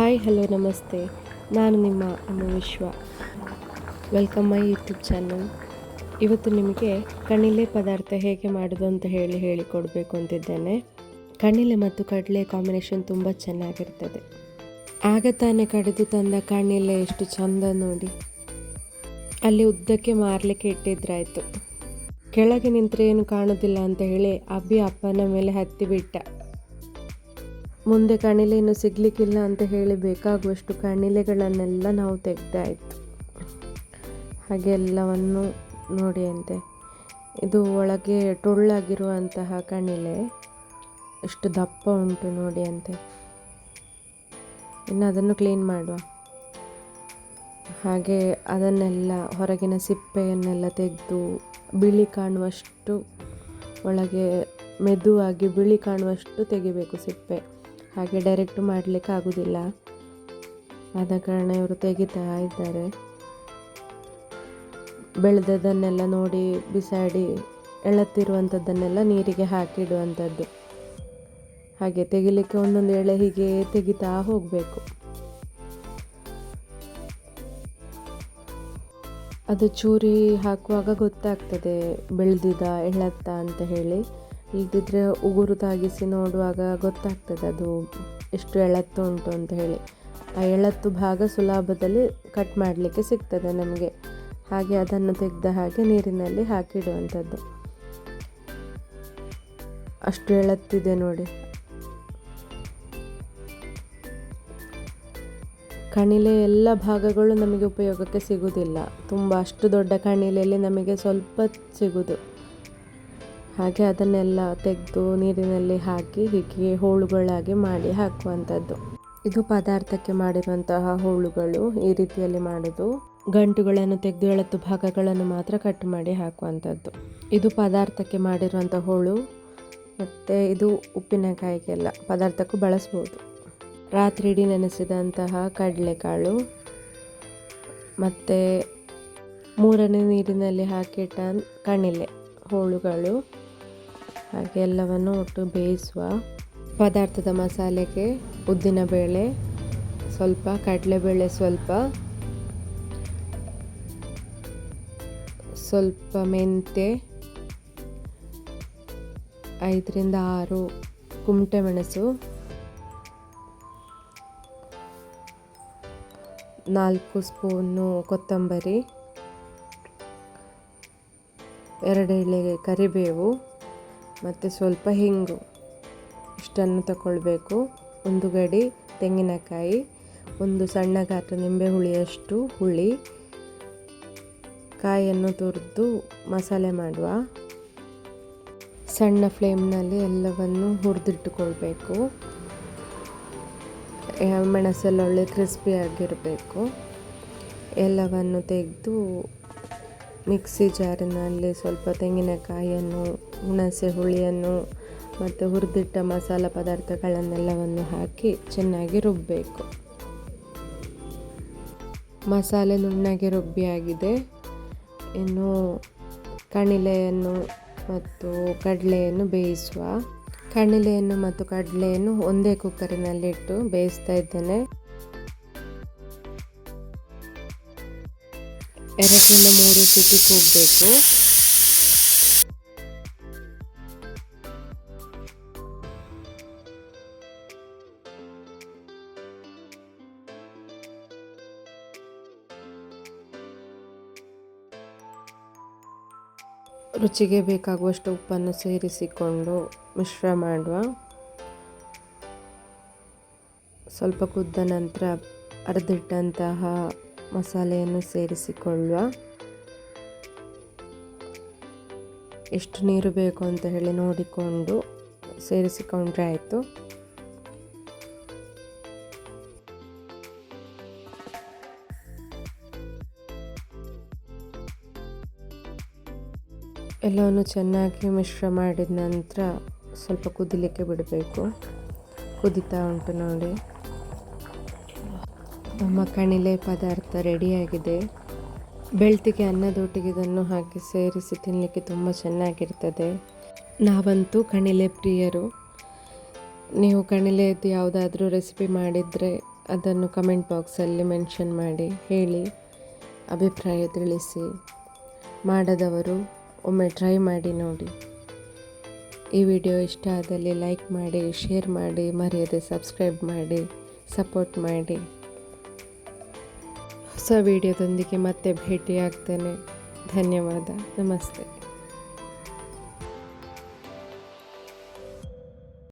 Hi, hello, ನಮಸ್ತೆ. ನಾನು ನಿಮ್ಮ ಅಮ್ಮ Vishwa. Welcome my YouTube channel. ಇವತ್ತು ನಿಮಗೆ ಕಣಿಲೆ ಪದಾರ್ಥ ಹೇಗೆ ಮಾಡೋದು ಅಂತ ಹೇಳಿ ಹೇಳಿಕೊಡಬೇಕು ಅಂತಿದ್ದೇನೆ. ಕಣಿಲೆ ಮತ್ತು ಕಡಲೆ ಕಾಂಬಿನೇಷನ್ ತುಂಬ ಚೆನ್ನಾಗಿರ್ತದೆ. ಆಗ ತಾನೇ ಕಡಿದು ತಂದ ಕಣಿಲೆ ಎಷ್ಟು ಚಂದ ನೋಡಿ. ಅಲ್ಲಿ ಉದ್ದಕ್ಕೆ ಮಾರಲಿಕ್ಕೆ ಇಟ್ಟಿದ್ರಾಯಿತು. ಕೆಳಗೆ ನಿಂತರೆ ಏನು ಕಾಣೋದಿಲ್ಲ ಅಂತ ಹೇಳಿ ಅಬ್ಬಿ ಅಪ್ಪನ ಮೇಲೆ ಹತ್ತಿ ಬಿಟ್ಟ. ಮುಂದೆ ಕಣಿಲೆಯನ್ನು ಸಿಗ್ಲಿಕ್ಕಿಲ್ಲ ಅಂತ ಹೇಳಿ ಬೇಕಾಗುವಷ್ಟು ಕಣಿಲೆಗಳನ್ನೆಲ್ಲ ನಾವು ತೆಗೆದಾಯಿತು ಹಾಗೆ ಎಲ್ಲವನ್ನು ನೋಡಿ ಅಂತೆ ಇದು ಒಳಗೆ ಟೊಳ್ಳಾಗಿರುವಂತಹ ಕಣಿಲೆ ಎಷ್ಟು ದಪ್ಪ ಉಂಟು ನೋಡಿ ಅಂತೆ ಇನ್ನು ಅದನ್ನು ಕ್ಲೀನ್ ಮಾಡುವ. ಹಾಗೆ ಅದನ್ನೆಲ್ಲ ಹೊರಗಿನ ಸಿಪ್ಪೆಯನ್ನೆಲ್ಲ ತೆಗೆದು ಬಿಳಿ ಕಾಣುವಷ್ಟು ಒಳಗೆ ಮೆದುವಾಗಿ ಬಿಳಿ ಕಾಣುವಷ್ಟು ತೆಗಿಬೇಕು ಸಿಪ್ಪೆ. ಹಾಗೆ ಡೈರೆಕ್ಟ್ ಮಾಡಲಿಕ್ಕೆ ಆಗೋದಿಲ್ಲ. ಆದ ಕಾರಣ ಇವರು ತೆಗಿತಾ ಇದ್ದಾರೆ. ಬೆಳೆದದನ್ನೆಲ್ಲ ನೋಡಿ ಬಿಸಾಡಿ ಎಳತ್ತಿರುವಂಥದ್ದನ್ನೆಲ್ಲ ನೀರಿಗೆ ಹಾಕಿಡುವಂಥದ್ದು ಹಾಗೆ ತೆಗಿಲಿಕ್ಕೆ ಒಂದೊಂದು ಎಳೆ ಹೀಗೆ ತೆಗಿತಾ ಹೋಗಬೇಕು. ಅದು ಚೂರಿ ಹಾಕುವಾಗ ಗೊತ್ತಾಗ್ತದೆ ಬೆಳೆದಿದ ಎಳತ್ತ ಅಂತ ಹೇಳಿ. ಇಲ್ದಿದ್ರೆ ಉಗುರು ತಾಗಿಸಿ ನೋಡುವಾಗ ಗೊತ್ತಾಗ್ತದೆ ಅದು ಎಷ್ಟು ಎಳತ್ತು ಉಂಟು ಅಂತ ಹೇಳಿ. ಆ ಎಳತ್ತು ಭಾಗ ಸುಲಭದಲ್ಲಿ ಕಟ್ ಮಾಡಲಿಕ್ಕೆ ಸಿಗ್ತದೆ ನಮಗೆ. ಹಾಗೆ ಅದನ್ನು ತೆಗೆದ ಹಾಗೆ ನೀರಿನಲ್ಲಿ ಹಾಕಿಡುವಂಥದ್ದು. ಅಷ್ಟು ಎಳತ್ತಿದೆ ನೋಡಿ. ಕಣಿಲೆ ಎಲ್ಲ ಭಾಗಗಳು ನಮಗೆ ಉಪಯೋಗಕ್ಕೆ ಸಿಗುವುದಿಲ್ಲ ತುಂಬ ಅಷ್ಟು ದೊಡ್ಡ ಕಣಿಲೆಯಲ್ಲಿ ನಮಗೆ ಸ್ವಲ್ಪ ಸಿಗುವುದು ಹಾಗೆ ಅದನ್ನೆಲ್ಲ ತೆಗೆದು ನೀರಿನಲ್ಲಿ ಹಾಕಿ ಹೀಗೆ ಹೋಳುಗಳಾಗಿ ಮಾಡಿ ಹಾಕುವಂಥದ್ದು. ಇದು ಪದಾರ್ಥಕ್ಕೆ ಮಾಡಿರುವಂತಹ ಹೋಳುಗಳು ಈ ರೀತಿಯಲ್ಲಿ ಮಾಡೋದು ಗಂಟುಗಳನ್ನು ತೆಗೆದು ಎಳತ್ತು ಭಾಗಗಳನ್ನು ಮಾತ್ರ ಕಟ್ ಮಾಡಿ ಹಾಕುವಂಥದ್ದು. ಇದು ಪದಾರ್ಥಕ್ಕೆ ಮಾಡಿರುವಂಥ ಹೋಳು. ಮತ್ತು ಇದು ಉಪ್ಪಿನಕಾಯಿಗೆಲ್ಲ ಪದಾರ್ಥಕ್ಕೂ ಬಳಸ್ಬೋದು. ರಾತ್ರಿ ಇಡೀ ನೆನೆಸಿದಂತಹ ಕಡಲೆಕಾಳು. ಮತ್ತು ಮೂರನೇ ನೀರಿನಲ್ಲಿ ಹಾಕಿಟ್ಟ ಕಣಿಲೆ ಹೋಳುಗಳು. ಹಾಗೆ ಎಲ್ಲವನ್ನು ಒಟ್ಟು ಬೇಯಿಸುವ ಪದಾರ್ಥದ ಮಸಾಲೆಗೆ ಉದ್ದಿನಬೇಳೆ ಸ್ವಲ್ಪ ಕಡಲೆಬೇಳೆ ಸ್ವಲ್ಪ ಸ್ವಲ್ಪ ಮೆಂತೆ ಐದರಿಂದ ಆರು ಕುಮಟೆ ಮೆಣಸು, ನಾಲ್ಕು ಸ್ಪೂನು ಕೊತ್ತಂಬರಿ, ಎರಡು ಕರಿಬೇವು ಮತ್ತು ಸ್ವಲ್ಪ ಹಿಂಗು. ಇಷ್ಟನ್ನು ತಗೊಳ್ಬೇಕು ಒಂದು ಗಡಿ ತೆಂಗಿನಕಾಯಿ, ಒಂದು ಸಣ್ಣ ಗಾತ್ರ ನಿಂಬೆ ಹುಳಿಯಷ್ಟು ಹುಳಿ, ಕಾಯಿಯನ್ನು ತುರಿದು ಮಸಾಲೆ ಮಾಡುವ. ಸಣ್ಣ ಫ್ಲೇಮ್ನಲ್ಲಿ ಎಲ್ಲವನ್ನು ಹುರಿದಿಟ್ಟುಕೊಳ್ಬೇಕು. ಮೆಣಸೆಲ್ಲ ಒಳ್ಳೆ ಕ್ರಿಸ್ಪಿ ಆಗಿರಬೇಕು ಎಲ್ಲವನ್ನು ತೆಗೆದು ಮಿಕ್ಸಿ ಜಾರಿನಲ್ಲಿ ಸ್ವಲ್ಪ ತೆಂಗಿನಕಾಯಿಯನ್ನು, ಹುಣಸೆ ಹುಳಿಯನ್ನು ಮತ್ತು ಹುರಿದಿಟ್ಟ ಮಸಾಲ ಪದಾರ್ಥಗಳನ್ನೆಲ್ಲವನ್ನು ಹಾಕಿ ಚೆನ್ನಾಗಿ ರುಬ್ಬಬೇಕು ಮಸಾಲೆ ನುಣ್ಣಗೆ ರುಬ್ಬಿಯಾಗಿದೆ ಇನ್ನು ಕಣಿಲೆಯನ್ನು ಮತ್ತು ಕಡಲೆಯನ್ನು ಬೇಯಿಸುವ. ಕಣಿಲೆಯನ್ನು ಮತ್ತು ಕಡಲೆಯನ್ನು ಒಂದೇ ಕುಕ್ಕರಿನಲ್ಲಿಟ್ಟು ಬೇಯಿಸ್ತಾ ಇದ್ದೇನೆ. ಎರಡರಿಂದ ಮೂರು ಸಿಟಿ ಕೂಗಬೇಕು. ರುಚಿಗೆ ಬೇಕಾಗುವಷ್ಟು ಉಪ್ಪನ್ನು ಸೇರಿಸಿಕೊಂಡು ಮಿಶ್ರ ಮಾಡುವ. ಸ್ವಲ್ಪ ಕುದ್ದ ನಂತರ ಅರ್ಧಿಟ್ಟಂತಹ ಮಸಾಲೆಯನ್ನು ಸೇರಿಸಿಕೊಳ್ಳುವ. ಎಷ್ಟು ನೀರು ಬೇಕು ಅಂತ ಹೇಳಿ ನೋಡಿಕೊಂಡು ಸೇರಿಸಿಕೊಂಡ್ರೆ ಆಯಿತು. ಎಲ್ಲವನ್ನು ಚೆನ್ನಾಗಿ ಮಿಶ್ರ ಮಾಡಿದ ನಂತರ ಸ್ವಲ್ಪ ಕುದಿಲಿಕ್ಕೆ ಬಿಡಬೇಕು. ಕುದಿತಾ ಉಂಟು ನೋಡಿ. ನಮ್ಮ ಕಣಿಲೆ ಪದಾರ್ಥ ರೆಡಿಯಾಗಿದೆ. ಬೆಳ್ತಿಗೆ ಅನ್ನದೊಟ್ಟಿಗೆ ಇದನ್ನು ಹಾಕಿ ಸೇರಿಸಿ ತಿನ್ನಲಿಕ್ಕೆ ತುಂಬ ಚೆನ್ನಾಗಿರ್ತದೆ. ನಾವಂತೂ ಕಣಿಲೆ ಪ್ರಿಯರು. ನೀವು ಕಣಿಲೆಯದ್ದು ಯಾವುದಾದ್ರೂ ರೆಸಿಪಿ ಮಾಡಿದರೆ ಅದನ್ನು ಕಮೆಂಟ್ ಬಾಕ್ಸಲ್ಲಿ ಮೆನ್ಷನ್ ಮಾಡಿ, ಹೇಳಿ, ಅಭಿಪ್ರಾಯ ತಿಳಿಸಿ. ಮಾಡದವರು ಒಮ್ಮೆ ಟ್ರೈ ಮಾಡಿ ನೋಡಿ. ಈ ವಿಡಿಯೋ ಇಷ್ಟ ಆದಲ್ಲಿ ಲೈಕ್ ಮಾಡಿ, ಶೇರ್ ಮಾಡಿ, ಮರೆಯದೆ ಸಬ್ಸ್ಕ್ರೈಬ್ ಮಾಡಿ, ಸಪೋರ್ಟ್ ಮಾಡಿ. ಹೊಸ ವಿಡಿಯೋದೊಂದಿಗೆ ಮತ್ತೆ ಭೇಟಿಯಾಗ್ತೇನೆ. ಧನ್ಯವಾದ. ನಮಸ್ತೆ.